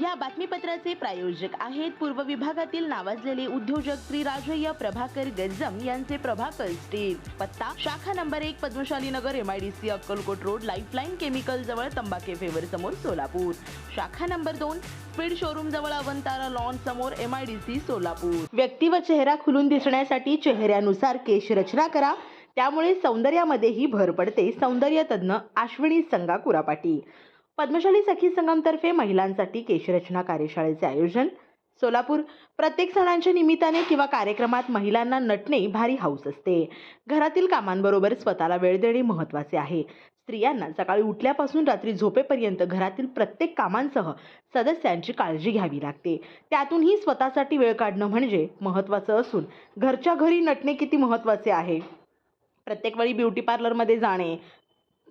या बातमीपत्राचे प्रायोजक आहेत पूर्व विभागातील नावाजलेले उद्योजक श्री राजय्य प्रभाकर गज्जम यांचे प्रभाकर स्टील पत्ता शाखा नंबर एक Padmashali Nagar M I D C Akkalkot road lifeline chemical जवळ तंबाखे फेवर समोर सोलापूर. शाखा नंबर दोन स्पीड शोरूम जवळ अवंतारा लॉन समोर सी सोलापूर. व्यक्ती व चेहरा खुलून दिसण्यासाठी चेहऱ्यानुसार केश रचना करा त्यामुळे सौंदर्यामध्येही भर पडते. सौंदर्य तज्ज्ञ आश्विनी संगा कुरापाटी पद्मशाली सखी संगमतर्फे महिलांसाठी केशरचना कार्यशाळेचे आयोजन. सोलापूर प्रत्येक सणांच्या निमित्ताने किंवा कार्यक्रमात महिलांना नटणे भारी हौस असते. घरातील कामांबरोबर स्वतःला वेळ देणे महत्त्वाचे आहे. स्त्रियांना सकाळी उठल्यापासून रात्री झोपेपर्यंत घरातील प्रत्येक कामांसह सदस्यांची काळजी घ्यावी लागते. त्यातूनही स्वतःसाठी वेळ काढणं म्हणजे महत्त्वाचं असून घरच्या घरी नटणे किती महत्त्वाचे आहे? प्रत्येक वेळी ब्युटी पार्लरमध्ये जाणे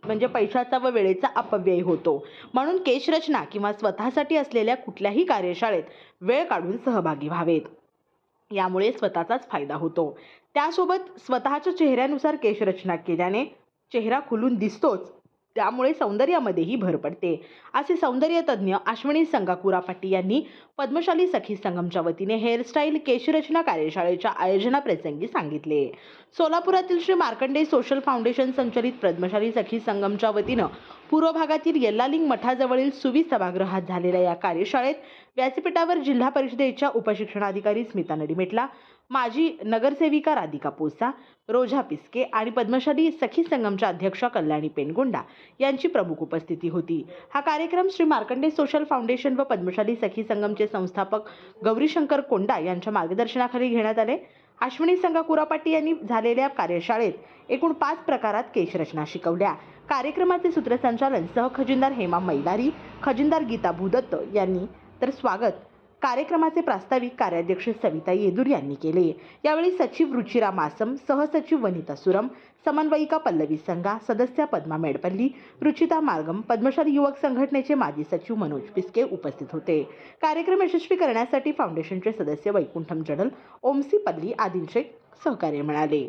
म्हणजे पैशाचा व वेळेचा अपव्यय होतो. म्हणून केशरचना किंवा स्वतःसाठी असलेल्या कुठल्याही कार्यशाळेत वेळ काढून सहभागी व्हावेत. यामुळे स्वतःचाच फायदा होतो. त्यासोबत स्वतःच्या चेहऱ्यानुसार केशरचना केल्याने चेहरा खुलून दिसतोच. त्यामुळे सौंदर्यामध्येही भर पडते. असे सौंदर्यतज्ज्ञ अश्विनी संगाकुरा पाटी यांनी पद्मशाली सखी संगमच्या वतीने हेअरस्टाईल केशरचना कार्यशाळेच्या आयोजनाप्रसंगी सांगितले. सोलापुरातील श्री मार्कंडे सोशल फाउंडेशन संचलित पद्मशाली सखी संगमच्या वतीनं पूर्व भागातील येल्लालिंग मठाजवळील सुवी सभागृहात झालेल्या या कार्यशाळेत व्यासपीठावर जिल्हा परिषदेच्या उपशिक्षणाधिकारी स्मिता नडिमेटला माजी नगरसेविका राधिका पोसा रोझा पिस्के आणि पद्मशाली सखी संगमच्या अध्यक्षा कल्याणी पेनगोंडा यांची प्रमुख उपस्थिती होती. हा कार्यक्रम श्री मार्कंडे सोशल फाउंडेशन व पद्मशाली सखी संगमचे संस्थापक गौरीशंकर कोंडा यांच्या मार्गदर्शनाखाली घेण्यात आले. अश्विनी संघा कुरापाटी यांनी झालेल्या कार्यशाळेत एकूण पाच प्रकारात केशरचना शिकवल्या. कार्यक्रमाचे सूत्रसंचालन सह खजिनदार हेमा मैलारी खजिनदार गीता भूदत्त यांनी. तर स्वागत. कार्यक्रमाचे प्रास्ताविक कार्याध्यक्ष सविता येदूर यांनी केले. यावेळी सचिव रुचिरा मासम सहसचिव वनिता सुरम समन्वयिका पल्लवी संघा सदस्या पद्मा मेडपल्ली रुचिता मार्गम पद्मशाली युवक संघटनेचे माजी सचिव मनोज पिस्के उपस्थित होते. कार्यक्रम यशस्वी करण्यासाठी फाउंडेशनचे सदस्य वैकुंठम जडल ओमसी पल्ली आदींचे सहकार्य मिळाले.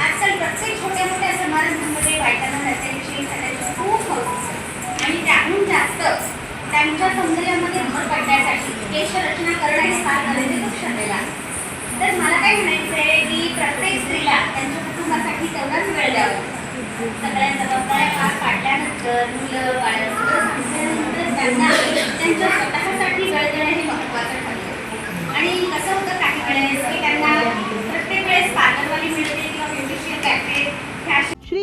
आजकाल प्रत्येक केशरचना करणं हे फार गरजेचं ठरलेलं आहे तर मला काय म्हणायचं आहे की प्रत्येक स्त्रीला त्यांच्या कुटुंबासाठी तेवढाच वेळ द्यावा. सगळ्या जबाबदाऱ्या पार पाडल्यानंतर मुलं बाळं सगळं त्यांना त्यांच्या स्वतःसाठी वेळ देणं हे महत्त्वाचं ठरलं आणि कसं होतं काही वेळेस की त्यांना प्रत्येक वेळेस पार्लरवाली मिळते किंवा ब्युटिशियन कॅफे ह्या